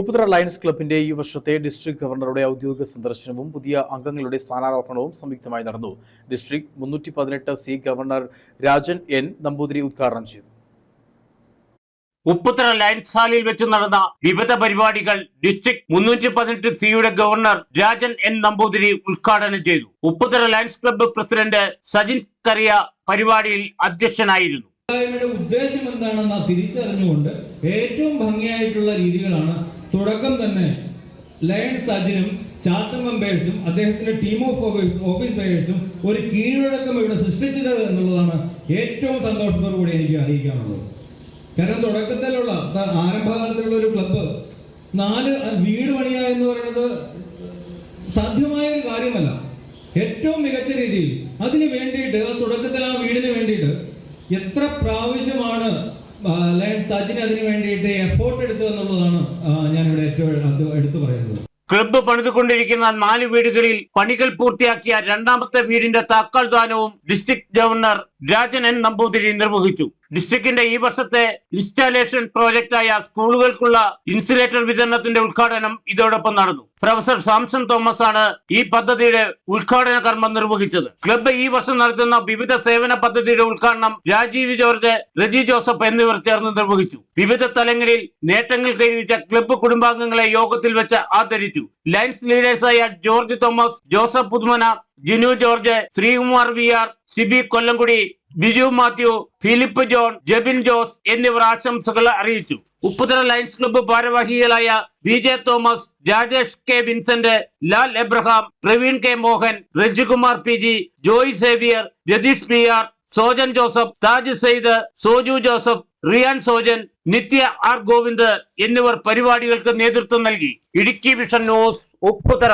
Upputhara lions ക്ലബിന്റെ ഈ വർഷത്തെ ഡിസ്ട്രിക്ട് ഗവർണറുടെ ഔദ്യോഗിക സന്ദർശനവും പുതിയ അംഗങ്ങളുടെ സ്ഥാനാരോഹണവും സംയുക്തമായി നടന്നു. ഡിസ്ട്രിക്ട് മുന്നൂറ്റി പതിനെട്ട് C governor Rajan N Namboothiri ഉദ്ഘാടനം ചെയ്തു. ഉപ്പുത്ര ലയൻസ് ഹാളിൽ വെച്ച് നടന്ന വിവിധ പരിപാടികൾ ഡിസ്ട്രിക്ട് മുന്നൂറ്റി പതിനെട്ട് സിയുടെ ഗവർണർ രാജൻ എൻ നമ്പൂതിരി ഉദ്ഘാടനം ചെയ്തു. Upputhara lions club president Sajin Kariya പരിപാടിയിൽ അധ്യക്ഷനായിരുന്നു. ഉദ്ദേശം എന്താണെന്ന് തിരിച്ചറിഞ്ഞുകൊണ്ട് ഏറ്റവും ഭംഗിയായിട്ടുള്ള രീതികളാണ് തുടക്കം തന്നെ ലയൺ സജിനും ചാത്തം മെമ്പേഴ്സും അദ്ദേഹത്തിന്റെ ടീം ഓഫ് ഓഫീസ് ഓഫീസ് ഒരു കീഴ്വഴക്കം ഇവിടെ സൃഷ്ടിച്ചത് എന്നുള്ളതാണ് ഏറ്റവും സന്തോഷത്തോടു കൂടി എനിക്ക് അറിയിക്കാനുള്ളത്. കാരണം തുടക്കത്തിലുള്ള ആരംഭകാലത്തിലുള്ള ഒരു ക്ലബ്ബ് നാല് വീട് പണിയ എന്ന് പറയുന്നത് സാധ്യമായ ഒരു കാര്യമല്ല. ഏറ്റവും മികച്ച രീതിയിൽ അതിന് വേണ്ടിയിട്ട് തുടക്കത്തിൽ ആ വീടിന് വേണ്ടിയിട്ട് എത്ര പ്രാവശ്യമാണ് ലയൺ സജിൻ അതിന് വേണ്ടിയിട്ട് എഫോർട്ട് എടുത്തു എന്നുള്ളതാണ് ഞാനിവിടെ ഏറ്റവും എടുത്തു പറയുന്നത്. ക്ലബ്ബ് പണിതുകൊണ്ടിരിക്കുന്ന നാല് വീടുകളിൽ പണികൾ പൂർത്തിയാക്കിയ രണ്ടാമത്തെ വീടിന്റെ താക്കോൽ ദാനവും district governor Rajan N Namboothiri നിർവഹിച്ചു. ഡിസ്ട്രിക്റ്റിന്റെ ഈ വർഷത്തെ ഇൻസ്റ്റാലേഷൻ പ്രോജക്റ്റായ സ്കൂളുകൾക്കുള്ള ഇൻസുലേറ്റർ വിതരണത്തിന്റെ ഉദ്ഘാടനം ഇതോടൊപ്പം നടന്നു. പ്രൊഫസർ സാംസൺ തോമസ് ആണ് ഈ പദ്ധതിയുടെ ഉദ്ഘാടന കർമ്മം നിർവഹിച്ചത്. ക്ലബ്ബ് ഈ വർഷം നടത്തുന്ന വിവിധ സേവന പദ്ധതിയുടെ ഉദ്ഘാടനം രാജീവ് ജോർജ് റജി ജോസഫ് എന്നിവർ ചേർന്ന് നിർവഹിച്ചു. വിവിധ തലങ്ങളിൽ നേട്ടങ്ങൾ കൈവരിച്ച ക്ലബ്ബ് കുടുംബാംഗങ്ങളെ യോഗത്തിൽ വെച്ച് ആദരിച്ചു. Lions ലീഡേഴ്സായ George Thomas Joseph Puthumana Jinu George Sreekumar V R Sibi Kollamkudi Biju Mathew Philip John Jebin Jose എന്നിവർ ആശംസകൾ അറിയിച്ചു. ഉപ്പുതറ ലയൻസ് ക്ലബ്ബ് ഭാരവാഹികളായ V J Thomas Rajesh K Vincent Lal Abraham Praveen K Mohan Rajikumar P G Joy Xavier Ratheesh P R Sojan Joseph Taj Syed Soju Joseph Riyan Sojan Nithya R Govind എന്നിവർ പരിപാടികൾക്ക് നേതൃത്വം നൽകി. Idukki vision news Upputhara.